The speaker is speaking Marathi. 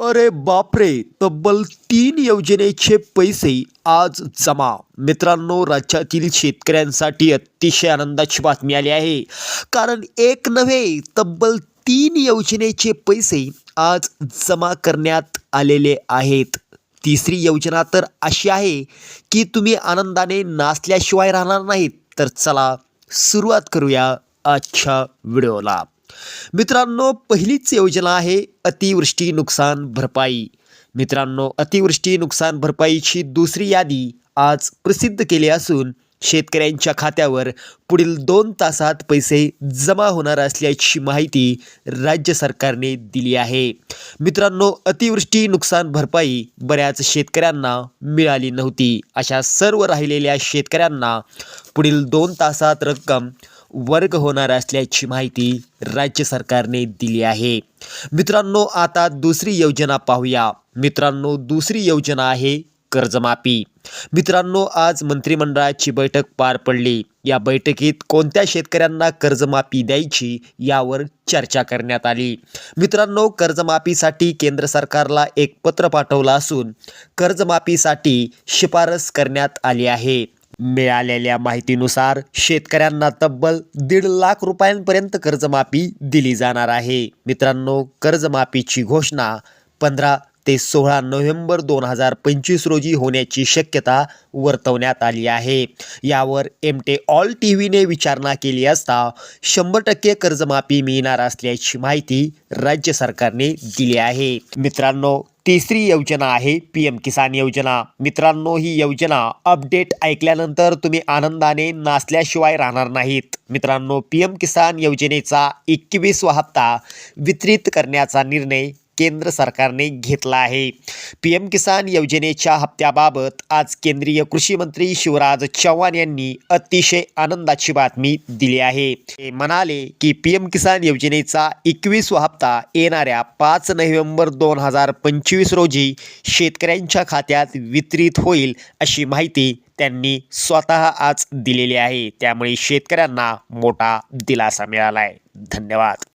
अरे बापरे तब्बल तीन योजनेचे पैसे आज जमा. मित्रांनो राज्यातील शेतकऱ्यांसाठी अतिशय आनंदाची बातमी आली आहे. कारण एक नव्हे तब्बल तीन योजनेचे पैसे आज जमा करण्यात आलेले आहेत. तिसरी योजना तर अशी आहे की तुम्ही आनंदाने नाचल्याशिवाय राहणार नाहीत. तर चला सुरुवात करूया आजच्या व्हिडिओला. मित्रांनो पहिलीच योजना आहे अतिवृष्टी नुकसान भरपाई. मित्रांनो अतिवृष्टी नुकसान भरपाईची दुसरी यादी आज प्रसिद्ध केली असून शेतकऱ्यांच्या खात्यावर पुढील दोन तासात पैसे जमा होणार असल्याची माहिती राज्य सरकारने दिली आहे. मित्रांनो अतिवृष्टी नुकसान भरपाई बऱ्याच शेतकऱ्यांना मिळाली नव्हती. अशा सर्व राहिलेल्या शेतकऱ्यांना पुढील दोन तासात रक्कम वर्ग होणार असल्याची माहिती राज्य सरकारने दिली आहे. मित्रांनो आता दुसरी योजना पाहूया. मित्रांनो दुसरी योजना आहे कर्जमाफी. मित्रांनो आज मंत्रिमंडळाची बैठक पार पडली. या बैठकीत कोणत्या शेतकऱ्यांना कर्जमाफी द्यायची यावर चर्चा करण्यात आली. मित्रांनो कर्जमाफीसाठी केंद्र सरकारला एक पत्र पाठवलं असून कर्जमाफीसाठी शिफारस करण्यात आली आहे. मिळालेल्या माहितीनुसार शेतकऱ्यांना तब्बल दीड लाख रुपयांपर्यंत कर्जमाफी दिली जाणार आहे. मित्रांनो कर्जमाफीची घोषणा पंधरा ते सोळा नोव्हेंबर दोन हजार पंचवीस रोजी होण्याची शक्यता वर्तवण्यात आली आहे. यावर एमटे ऑल टी व्हीने विचारणा केली असता शंभर टक्के कर्जमाफी मिळणार असल्याची माहिती राज्य सरकारने दिली आहे. मित्रांनो तिसरी योजना आहे पी एम किसान योजना. मित्रांनो ही योजना अपडेट ऐकल्यानंतर तुम्ही आनंदाने नाचल्याशिवाय राहणार नाहीत. मित्रांनो पी एम किसान योजनेचा एकवीसवा हप्ता वितरित करण्याचा निर्णय केंद्र सरकारने घेतला आहे. पी एम किसान योजनेच्या हप्त्याबाबत आज केंद्रीय कृषी मंत्री शिवराज चव्हाण यांनी अतिशय आनंदाची बातमी दिली आहे. ते म्हणाले की पी एम किसान योजनेचा एकवीसवा हप्ता येणाऱ्या पाच नोव्हेंबर दोन हजार पंचवीस रोजी शेतकऱ्यांच्या खात्यात वितरित होईल अशी माहिती त्यांनी स्वतः आज दिलेली आहे. त्यामुळे शेतकऱ्यांना मोठा दिलासा मिळाला आहे धन्यवाद.